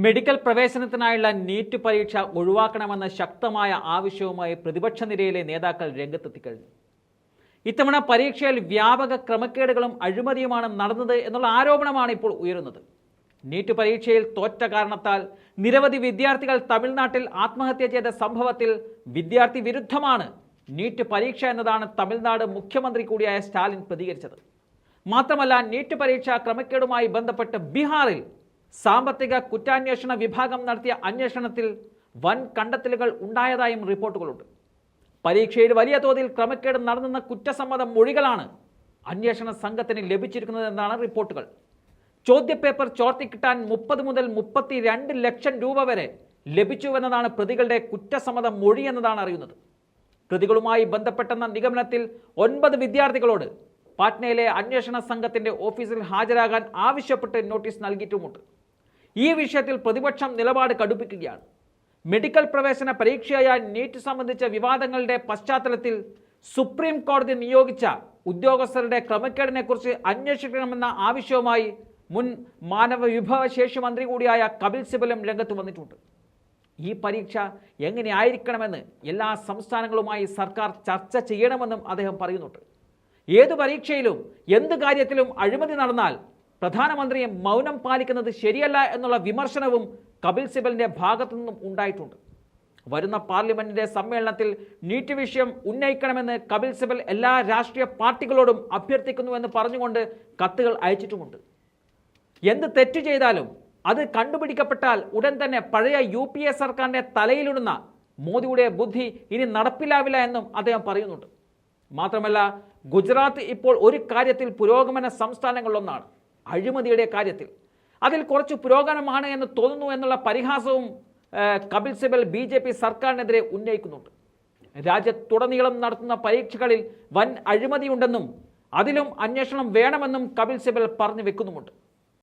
Medical പ്രവേശനത്തിനായുള്ള NEET പരീക്ഷ ഒഴിവാക്കണമെന്ന ശക്തമായ ആവശ്യവുമായി പ്രതിപക്ഷ നിരയിലെ നേതാക്കൾ രംഗത്തെത്തിക്കഴിഞ്ഞു. ഇത്തവണ പരീക്ഷയിൽ വ്യാപക ക്രമക്കേടുകളും അഴിമതിയുമാണ് നടന്നത് എന്നുള്ള ആരോപണമാണ് ഇപ്പോൾ ഉയരുന്നത്. നീറ്റ് പരീക്ഷയിൽ തോറ്റ കാരണത്താൽ നിരവധി വിദ്യാർത്ഥികൾ തമിഴ്നാട്ടിൽ ആത്മഹത്യ ചെയ്ത സംഭവത്തിൽ വിദ്യാർത്ഥി വിരുദ്ധമാണ്. നീറ്റ് പരീക്ഷ എന്നതാണ് തമിഴ്നാട് മുഖ്യമന്ത്രി കൂടിയായ സ്റ്റാലിൻ പ്രതികരിച്ചത്. മാത്രമല്ല നീറ്റ് പരീക്ഷ ക്രമക്കേടുമായി ബന്ധപ്പെട്ട് ബീഹാറിൽ സാമ്പത്തിക കുറ്റാന്വേഷണ വിഭാഗം നടത്തിയ അന്വേഷണത്തിൽ വൻ കണ്ടെത്തലുകൾ ഉണ്ടായതായും റിപ്പോർട്ടുകളുണ്ട്. പരീക്ഷയിൽ വലിയ തോതിൽ ക്രമക്കേട് നടന്നെന്ന കുറ്റസമ്മത മൊഴികളാണ് അന്വേഷണ സംഘത്തിന് ലഭിച്ചിരിക്കുന്നതെന്നാണ് റിപ്പോർട്ടുകൾ. ചോദ്യപേപ്പർ ചോർത്തിക്കിട്ടാൻ മുപ്പത് മുതൽ മുപ്പത്തി രണ്ട് ലക്ഷം രൂപ വരെ ലഭിച്ചുവെന്നതാണ് പ്രതികളുടെ കുറ്റസമ്മത മൊഴി എന്നതാണ് അറിയുന്നത്. പ്രതികളുമായി ബന്ധപ്പെട്ടെന്ന നിഗമനത്തിൽ ഒൻപത് വിദ്യാർത്ഥികളോട് പാറ്റ്നയിലെ അന്വേഷണ സംഘത്തിന്റെ ഓഫീസിൽ ഹാജരാകാൻ ആവശ്യപ്പെട്ട് നോട്ടീസ് നൽകിയിട്ടുമുണ്ട്. ഈ വിഷയത്തിൽ പ്രതിപക്ഷം നിലപാട് കടുപ്പിക്കുകയാണ്. മെഡിക്കൽ പ്രവേശന പരീക്ഷയായ നീറ്റ് സംബന്ധിച്ച വിവാദങ്ങളുടെ പശ്ചാത്തലത്തിൽ സുപ്രീം കോടതി നിയോഗിച്ച ഉദ്യോഗസ്ഥരുടെ ക്രമക്കേടിനെക്കുറിച്ച് അന്വേഷിക്കണമെന്ന ആവശ്യവുമായി മുൻ മാനവ വിഭവശേഷി മന്ത്രി കൂടിയായ കപിൽ സിബലും രംഗത്ത് വന്നിട്ടുണ്ട്. ഈ പരീക്ഷ എങ്ങനെയായിരിക്കണമെന്ന് എല്ലാ സംസ്ഥാനങ്ങളുമായി സർക്കാർ ചർച്ച ചെയ്യണമെന്നും അദ്ദേഹം പറയുന്നുണ്ട്. ഏത് പരീക്ഷയിലും എന്ത് കാര്യത്തിലും അഴിമതി നടന്നാൽ പ്രധാനമന്ത്രി മൗനം പാലിക്കുന്നത് ശരിയല്ല എന്നുള്ള വിമർശനവും കപിൽ സിബലിന്റെ ഭാഗത്തു നിന്നും ഉണ്ടായിട്ടുണ്ട്. വരുന്ന പാർലമെന്റിന്റെ സമ്മേളനത്തിൽ നീറ്റ് വിഷയം ഉന്നയിക്കണമെന്ന് കപിൽ സിബൽ എല്ലാ രാഷ്ട്രീയ പാർട്ടികളോടും അഭ്യർത്ഥിക്കുന്നുവെന്ന് പറഞ്ഞുകൊണ്ട് കത്തുകൾ അയച്ചിട്ടുമുണ്ട്. എന്ത് തെറ്റു ചെയ്താലും അത് കണ്ടുപിടിക്കപ്പെട്ടാൽ ഉടൻ തന്നെ പഴയ യു പി എ സർക്കാരിന്റെ തലയിലിടുന്ന മോദിയുടെ ബുദ്ധി ഇനി നടപ്പിലാവില്ല എന്നും അദ്ദേഹം പറയുന്നുണ്ട്. മാത്രമല്ല ഗുജറാത്ത് ഇപ്പോൾ ഒരു കാര്യത്തിൽ പുരോഗമന സംസ്ഥാനങ്ങളിലൊന്നാണ്. അഴിമതിയുടെ കാര്യത്തിൽ. അതിൽ കുറച്ച് പുരോഗമനമാണ് എന്ന് തോന്നുന്നു എന്നുള്ള പരിഹാസവും Kapil Sibal B J P സർക്കാരിനെതിരെ ഉന്നയിക്കുന്നുണ്ട്. രാജ്യത്തുടനീളം നടത്തുന്ന പരീക്ഷകളിൽ വൻ അഴിമതിയുണ്ടെന്നും അതിലും അന്വേഷണം വേണമെന്നും കപിൽ സിബൽ പറഞ്ഞു വെക്കുന്നുമുണ്ട്.